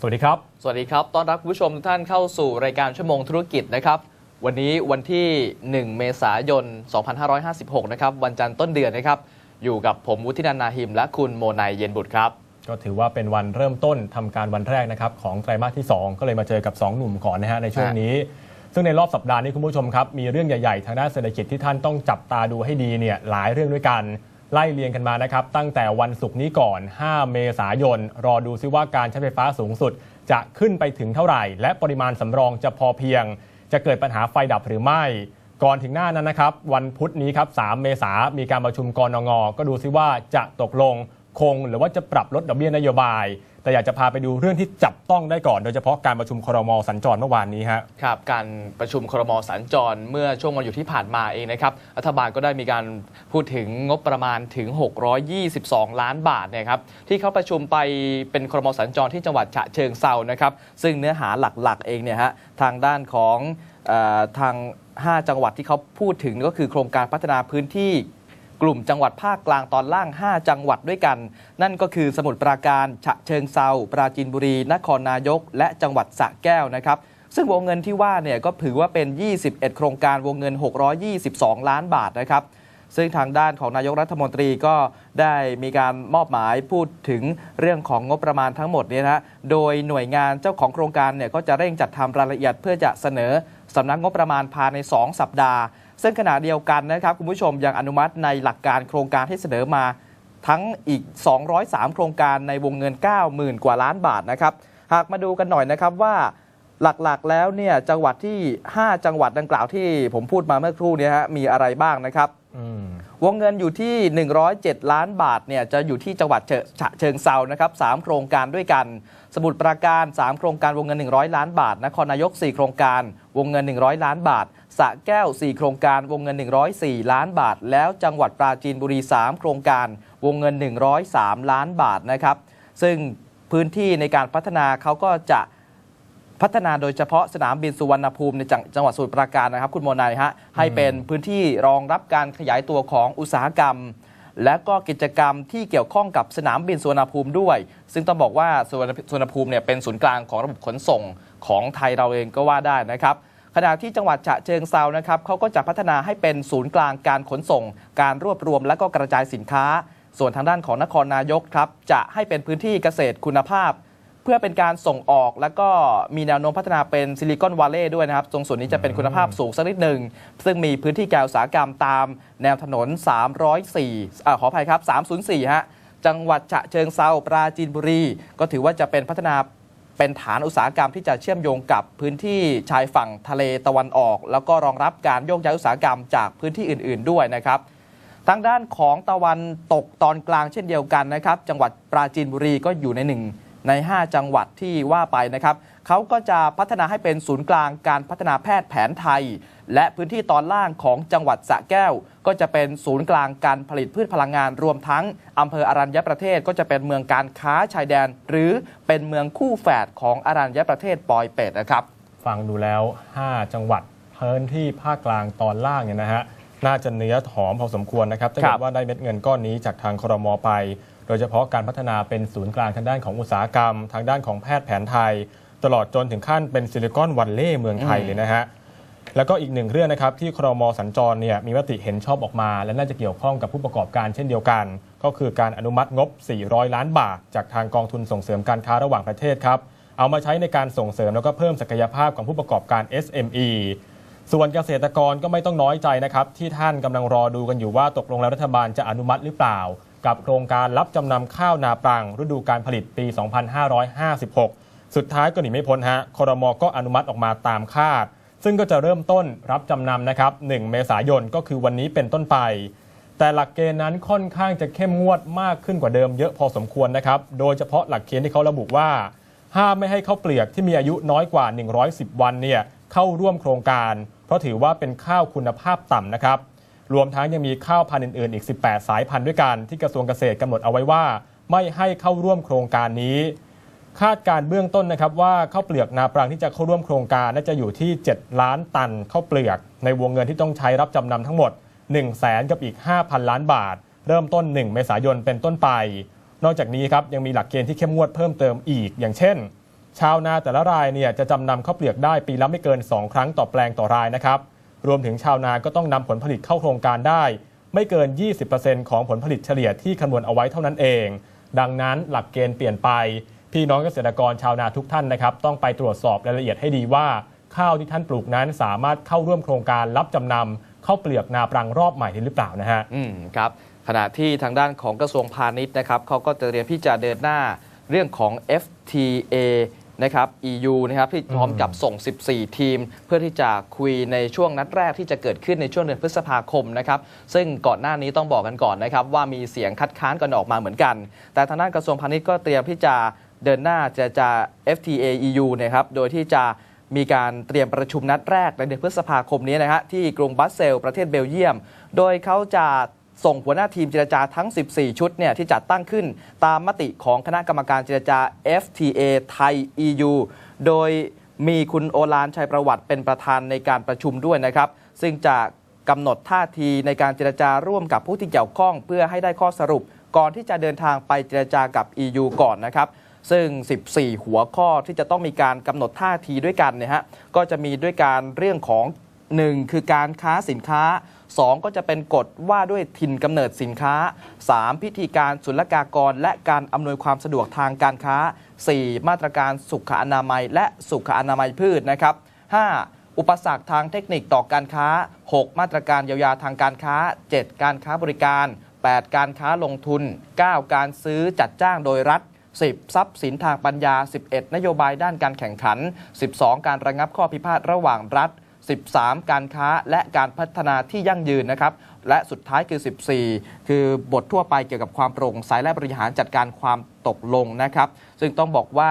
สวัสดีครับ สวัสดีครับ ต้อนรับคุณผู้ชมทุกท่านเข้าสู่รายการชั่วโมงธุรกิจนะครับ วันนี้วันที่ 1 เมษายน 2556 นะครับ วันจันทร์ต้นเดือนนะครับ อยู่กับผมวุฒินันท์นาหิม และคุณโมนายเย็นบุตรครับ ก็ถือว่าเป็นวันเริ่มต้นทำการวันแรกนะครับของไตรมาสที่ 2 ก็เลยมาเจอกับ 2 หนุ่มก่อนนะฮะในช่วงนี้ ซึ่งในรอบสัปดาห์นี้คุณผู้ชมครับมีเรื่องใหญ่ๆทางด้านเศรษฐกิจที่ท่านต้องจับตาดูให้ดีเนี่ยหลายเรื่องด้วยกัน ไล่เรียงกันมานะครับ ตั้งแต่วันศุกร์นี้ก่อน 5 เมษายน รอดูซิว่าการใช้ไฟฟ้าสูงสุด จะขึ้นไปถึงเท่าไหร่ และปริมาณสำรองจะพอเพียง จะเกิดปัญหาไฟดับหรือไม่ ก่อนถึงหน้านั้นนะครับ วันพุธนี้ครับ 3 เมษามีการประชุมกรงงก็ดูซิว่าจะตกลง คง หรือว่าจะปรับลดดอกเบี้ยนโยบาย แต่อยากจะพาไปดูเรื่องที่จับต้องได้ก่อน โดยเฉพาะการประชุมครมสัญจรเมื่อวานนี้ฮะครับ การประชุมครมสัญจรเมื่อช่วงวันหยุดที่ผ่านมาเองนะครับรัฐบาลก็ได้มีการพูดถึงงบประมาณถึง 622 ล้านบาทเนะครับที่เขาประชุมไปเป็นครมสัญจรที่จังหวัดฉะเชิงเซานะครับซึ่งเนื้อหาหลักๆ เองเนี่ยฮะทางด้านของอทาง 5 จังหวัดที่เขาพูดถึงก็คือโครงการพัฒนาพื้นที่ กลุ่มจังหวัดภาคกลางตอนล่าง 5 จังหวัดด้วยกัน นั่นก็คือสมุทรปราการ ฉะเชิงเซาปราจีนบุรี นครนายก และจังหวัดสระแก้วนะครับซึ่งวงเงินที่ว่าเนี่ยก็ถือว่าเป็น 21 โครงการวงเงิน 622 ล้านบาทนะครับ ซึ่งทางด้านของนายกรัฐมนตรีก็ได้มีการมอบหมายพูดถึงเรื่องของงบประมาณทั้งหมดเนี่ยนะฮะโดยหน่วยงานเจ้าของโครงการเนี่ยก็จะเร่งจัดทำรายละเอียดเพื่อจะเสนอสำนักงบประมาณภายใน 2 สัปดาห์ ซึ่งขณะเดียวกันนะครับคุณผู้ชมยังอนุมัติในหลักการโครงการที่เสนอมาทั้งอีก 203 โครงการในวงเงิน 90,000 กว่าล้านบาทนะครับ หากมาดูกันหน่อยนะครับว่าหลักๆแล้วเนี่ยจังหวัดที่ 5 จังหวัดดังกล่าวที่ผมพูดมาเมื่อครู่เนี้ฮะมีอะไรบ้างนะครับอืมวงเงินอยู่ที่ 107 ล้านบาทเนี่ยจะอยู่ที่จังหวัดเชฉะเชิงเซานะครับ3โครงการด้วยกัน สมุทรปราการ 3 โครงการวงเงิน 100 ล้านบาท นครนายก 4 โครงการวงเงิน 100 ล้านบาทสระแก้ว 4 โครงการวงเงิน 104 ล้านบาท แล้วจังหวัดปราจีนบุรี 3 โครงการวงเงิน 103 ล้านบาทนะครับ ซึ่งพื้นที่ในการพัฒนาเขาก็จะพัฒนาโดยเฉพาะสนามบินสุวรรณภูมิในจังจังหวัดสมุทรปราการนะครับ คุณโมนายฮะให้เป็นพื้นที่รองรับการขยายตัวของอุตสาหกรรม และก็กิจกรรมที่เกี่ยวข้องกับสนามบินสุวรรณภูมิด้วย ซึ่งต้องบอกว่าสุวรรณสุวรรณภูมิเนี่ยเป็นศูนย์กลางของระบบขนส่งของไทยเราเองก็ว่าได้นะครับ ขณะที่จังหวัดฉะเชิงเซานะครับเขาก็จะพัฒนาให้เป็นศูนย์กลางการขนส่ง การรวบรวมและก็กระจายสินค้า ส่วนทางด้านของนครนายกครับจะให้เป็นพื้นที่เกษตรคุณภาพ เพื่อเป็นการส่งออกแล้วก็มีแนวโน้มพัฒนาเป็นซิลิคอนวัลเลย์ด้วยนะครับ ตรงส่วนนี้จะเป็นคุณภาพสูงสักนิดหนึ่งซึ่งมีพื้นที่แก่อุตสาหกรรมตามแนวถนน 304อขออภัยครับ 304ฮะจังหวัดฉะเชิงเซาปราจีนบุรี ก็ถือว่าจะเป็นพัฒนา เป็นฐานอุตสาหกรรมที่จะเชื่อมโยงกับพื้นที่ชายฝั่งทะเลตะวันออก แล้วก็รองรับการโยกย้ายอุตสาหกรรมจากพื้นที่อื่น ๆ ด้วยนะครับทางด้านของตะวันตกตอนกลางเช่นเดียวกันนะครับ จังหวัดปราจีนบุรีก็อยู่ในหนึ่งใน 5 จังหวัดที่ว่าไปนะครับเขาก็จะพัฒนาให้เป็นศูนย์กลางการพัฒนาแพทย์แผนไทย และพื้นที่ตอนล่างของจังหวัดสระแก้ว ก็จะเป็นศูนย์กลางการผลิตพืชพลังงานรวมทั้งอำเภออรัญญประเทศก็จะเป็นเมืองการค้าชายแดน หรือเป็นเมืองคู่แฝดของอรัญญประเทศปอยเป็ดนะครับ ฟังดูแล้ว 5 จังหวัดพื้นที่ภาคกลางตอนล่างเนี่ยนะฮะน่าจะเนื้อหอมพอสมควรนะครับถ้าครัเกิบดว่าได้เม็ดเงินก้อนนี้จากทางครมไป โดยเฉพาะการพัฒนาเป็นศูนย์กลางทางด้านของอุตสาหกรรม ทางด้านของแพทย์แผนไทย ตลอดจนถึงขั้นเป็นซิลิคอนวัลเลย์เมืองไทยอืมเลยนะฮะ แล้วก็อีกหนึ่งเรื่องนะครับที่ครมสัญจรเนี่ยมีมติเห็นชอบออกมา และน่าจะเกี่ยวข้องกับผู้ประกอบการเช่นเดียวกัน ก็คือการอนุมัติงบ 400 ล้านบาท จากทางกองทุนส่งเสริมการค้าระหว่างประเทศครับเอามาใช้ในการส่งเสริมแล้วก็เพิ่มศักยภาพของผู้ประกอบการ SME ส่วนเกษตรกรก็ไม่ต้องน้อยใจนะครับที่ท่านกำลังรอดูกันอยู่ว่าตกลงแล้วรัฐบาลจะอนุมัติหรือเปล่า กับโครงการรับจำนำข้าวนาปรังฤดูการผลิตปี 2556 สุดท้ายก็หนีไม่พ้นฮะครมก็อนุมัติออกมาตามคาด ซึ่งก็จะเริ่มต้นรับจำนำนะครับ 1 เมษายนก็คือวันนี้เป็นต้นไป แต่หลักเกณฑ์นั้นค่อนข้างจะเข้มงวดมากขึ้นกว่าเดิมเยอะพอสมควรนะครับ โดยเฉพาะหลักเกณฑ์ที่เขาระบุว่า ห้ามไม่ให้ข้าวเปลือกที่มีอายุน้อยกว่า 110 วันเนี่ยเข้าร่วมโครงการ เพราะถือว่าเป็นข้าวคุณภาพต่ำนะครับ รวมทั้งยังมีข้าวพันธุ์อื่นๆ อีก 18 สายพันธุ์ด้วยกันที่กระทรวงเกษตรกำหนดเอาไว้ว่า ไม่ให้เข้าร่วมโครงการนี้ คาดการเบื้องต้นนะครับว่าข้าวเปลือกนาปรังที่จะเข้าร่วมโครงการน่าจะอยู่ที่ 7 ล้านตันข้าวเปลือก ในวงเงินที่ต้องใช้รับจำนำทั้งหมด 1 0 0 0 0แสนกับอีก 5,000 ล้านบาท เริ่มต้น 1 เมษายนเป็นต้นไป นอกจากนี้ครับยังมีหลักเกณฑ์ที่เข้มงวดเพิ่มเติมอีก อย่างเช่น ชาวนาแต่ละรายเนี่ยจะจำนำข้าวเปลือกได้ปีละไม่เกิน 2 ครั้งต่อแปลงต่อรายนะครับรวมถึงชาวนาก็ต้องนำผลผลิตเข้าโครงการได้ ไม่เกิน 20%ของผลผลิตเฉลี่ยที่คำนวณเอาไว้เท่านั้นเอง ดังนั้นหลักเกณฑ์เปลี่ยนไป พี่น้องเกษตรกรชาวนาทุกท่านนะครับต้องไปตรวจสอบรายละเอียดให้ดีว่า ข้าวที่ท่านปลูกนั้นสามารถเข้าร่วมโครงการรับจำนำข้าวเปลือกนาปรังรอบใหม่ได้หรือเปล่านะฮะอืมครับขณะที่ทางด้านของกระทรวงพาณิชย์นะครับเขาก็จะเรียมที่จะเดินหน้าเรื่องของ FTA นะครับ EU นะครับที่พร้อมกับส่ง 14 ทีม เพื่อที่จะคุยในช่วงนัดแรกที่จะเกิดขึ้นในช่วงเดือนพฤษภาคมนะครับซึ่งก่อนหน้านี้ต้องบอกกันก่อนนะครับว่ามีเสียงคัดค้านกันออกมาเหมือนกัน แต่ทางด้านกระทรวงพาณิชย์ก็เตรียมที่จะ เดินหน้าจะจะ FTA EU นะครับโดยที่จะมีการเตรียมประชุมนัดแรกในเดือนพฤษภาคมนี้นะฮะที่กรุงบัสเซลประเทศเบลเยียม โดยเขาจะส่งหัวหน้าทีมเจรจาทั้ง 14 ชุดเนี่ยที่จัดตั้งขึ้นตามมติของคณะกรรมการเจรจา FTA ไทย EU โดยมีคุณโอลานชัยประวัติเป็นประธานในการประชุมด้วยนะครับ ซึ่งจะกำหนดท่าทีในการเจรจาร่วมกับผู้ที่เกี่ยวข้องเพื่อให้ได้ข้อสรุป ก่อนที่จะเดินทางไปเจรจากับ EU ก่อนนะครับ ซึ่ง 14 หัวข้อที่จะต้องมีการกำหนดท่าทีด้วยกันเนี่ยฮะก็จะมีด้วยการเรื่องของ 1 คือการค้าสินค้า 2 ก็จะเป็นกฎว่าด้วยถิ่นกำเนิดสินค้า 3 พิธีการศุลกากร และการอำนวยความสะดวกทางการค้า 4 มาตรการสุขอนามัย และสุขอนามัยพืชนะครับ 5. อุปสรรคทางเทคนิคต่อการค้า 6 มาตรการเยียวยาทางการค้า 7 การค้าบริการ 8 การค้าลงทุน 9 การซื้อจัดจ้างโดยรัฐ 10 ทรัพย์สินทางปัญญา 11 นโยบายด้านการแข่งขัน 12 การระงับข้อพิพาทระหว่างรัฐ 13 การค้าและการพัฒนาที่ยั่งยืนนะครับและสุดท้ายคือ 14 คือบททั่วไปเกี่ยวกับความโปร่งใสและบริหารจัดการความตกลงนะครับ ซึ่งต้องบอกว่า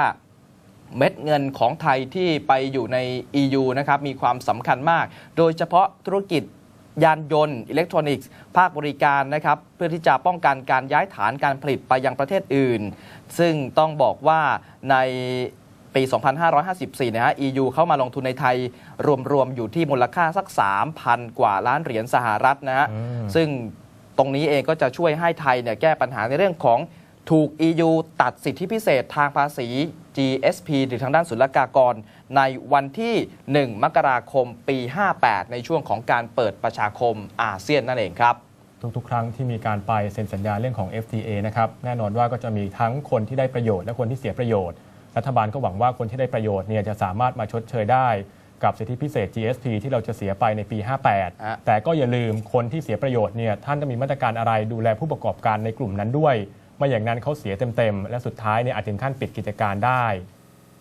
เม็ดเงินของไทยที่ไปอยู่ใน EU นะครับมีความสำคัญมาก โดยเฉพาะธุรกิจ ยานยนต์ อิเล็กทรอนิกส์ ภาคบริการนะครับเพื่อที่จะป้องกันการย้ายฐานการผลิตไปยังประเทศอื่น ซึ่งต้องบอกว่าในปี 2554 นะฮะ EU เข้ามาลงทุนในไทยรวมๆ อยู่ที่มูลค่าสัก 3,000 กว่าล้านเหรียญสหรัฐนะฮะอืมซึ่งตรงนี้เองก็จะช่วยให้ไทยเนี่ยแก้ปัญหาในเรื่องของ ถูก EU ตัดสิทธิพิเศษทางภาษี GSP หรือทางด้านศุลกากร ในวันที่ 1 มกราคมปี 58 ในช่วงของการเปิดประชาคมอาเซียนนั่นเองครับ ทุกๆ ครั้งที่มีการไปเซ็นสัญญาเรื่องของ FTA นะครับแน่นอนว่าก็จะมีทั้งคนที่ได้ประโยชน์และคนที่เสียประโยชน์ รัฐบาลก็หวังว่าคนที่ได้ประโยชน์เนี่ยจะสามารถมาชดเชยได้กับสิทธิพิเศษ GSP ที่เราจะเสียไปในปีอะ58 แต่ก็อย่าลืมคนที่เสียประโยชน์เนี่ยท่านจะมีมาตรการอะไรดูแลผู้ประกอบการในกลุ่มนั้นด้วย ไม่อย่างนั้นเขาเสียเต็มๆ และสุดท้ายเนี่ยอาจถึงขั้นปิดกิจการได้